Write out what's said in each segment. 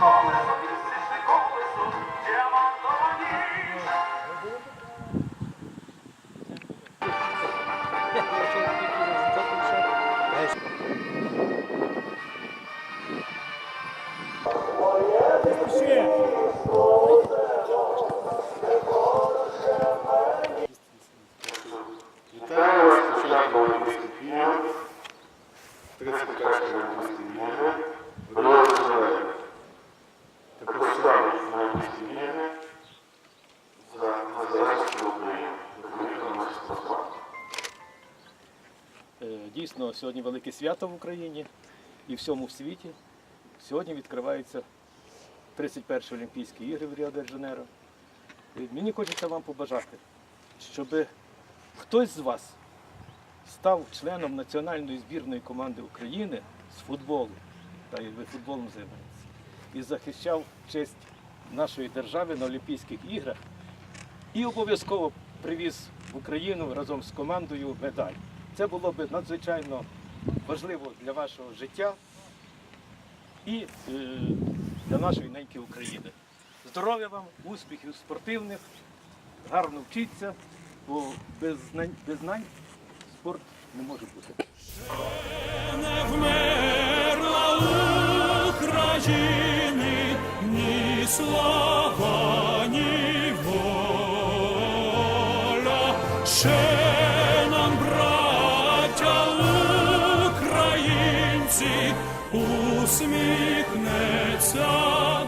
Вітаю вас з початком Олімпійських ігор, 31 Олімпійські ігри, Дійсно, сьогодні велике свято в Україні і всьому в світі. Сьогодні відкриваються 31 Олімпійські ігри в Ріо-де-Жанейро. Мені хочеться вам побажати, щоб хтось з вас став членом національної збірної команди України з футболу, та й ви футболом займаєтеся, і захищав честь нашої держави на Олімпійських іграх і обов'язково привіз в Україну разом з командою медаль. Це було б надзвичайно важливо для вашого життя і е, для нашої неньки України. Здоров'я вам, успіхів спортивних, гарно вчіться, бо без знань, без знань спорт не може бути. Не України ні слава, ні воля. Українці, усміхнеться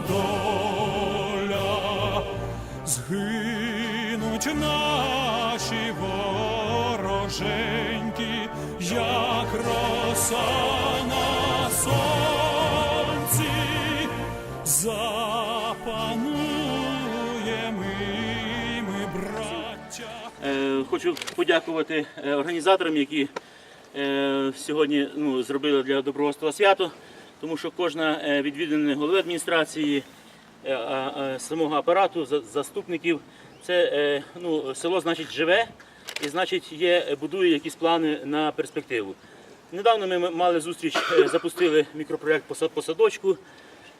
доля. Згинуть наші вороженьки, як роса на сонці, запануємо браття. Е, Хочу подякувати е, організаторам, які сьогодні ну, зробили для добровольства свято, тому що кожна е, відвідина голови адміністрації, е, самого апарату, заступників, це е, ну, село значить живе і значить є, будує якісь плани на перспективу. Недавно ми мали зустріч, е, запустили мікропроєкт по садочку.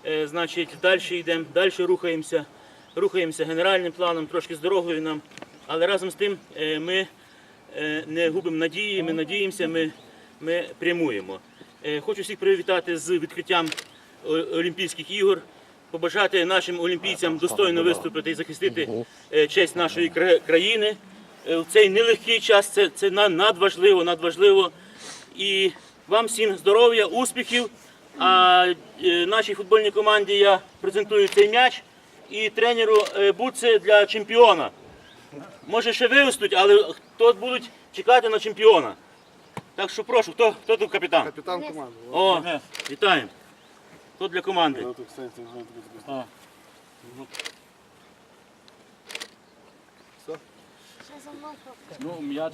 Е, Значить, далі йдемо, далі рухаємося, рухаємося генеральним планом, трошки з дорогою нам. Але разом з тим е, ми е, не губимо надії, ми надіємося, ми, ми прямуємо. Е, Хочу всіх привітати з відкриттям Олімпійських ігор, побажати нашим олімпійцям достойно виступити і захистити е, честь нашої країни. Е, В цей нелегкий час це, це надважливо, надважливо. І вам всім здоров'я, успіхів. А е, нашій футбольній команді я презентую цей м'яч і тренеру е, Буце для чемпіона. Може ще виростуть, але хто будуть чекати на чемпіона. Так що прошу, хто, хто тут капітан? Капітан команди. О, вітаємо. Хто для команди? Ну, м'яч.